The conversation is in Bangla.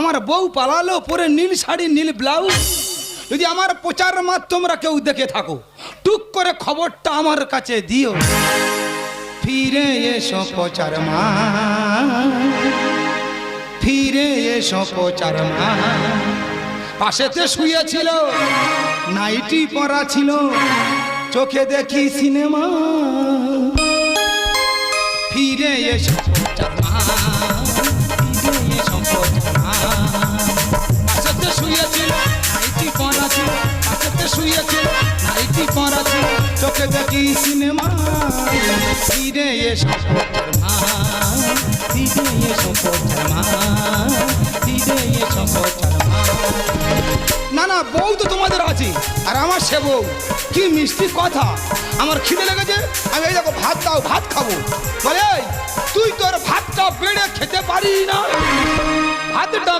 আমার বউ পালালো, পরে নীল শাড়ি, নীল ব্লাউজ। যদি আমার প্রচার তোমরা কেউ দেখে থাকো, টুক করে খবরটা আমার কাছে দিও। ফিরে এসো প্রচার মা। ফিরে এসো প্রচার মা। পাশেতে শুয়েছিল, নাইটি পরা ছিল, চোখে দেখি সিনেমা। ফিরে এসো পাশেতে শুয়েছিল, নাইটি পরা ছিল, চোখে দেখি সিনেমা। ফিরে এসো ফিরে এসো ফিরে এসো না না, বউ তো তোমাদের আছে আর আমার সে বউ। কি মিষ্টি কথা, আমার খিদে লেগেছে, আমি এই দেখো ভাত দাও, ভাত খাব। বলে তুই তোর ভাতটা বেড়ে খেতে পারি না। ভাতটা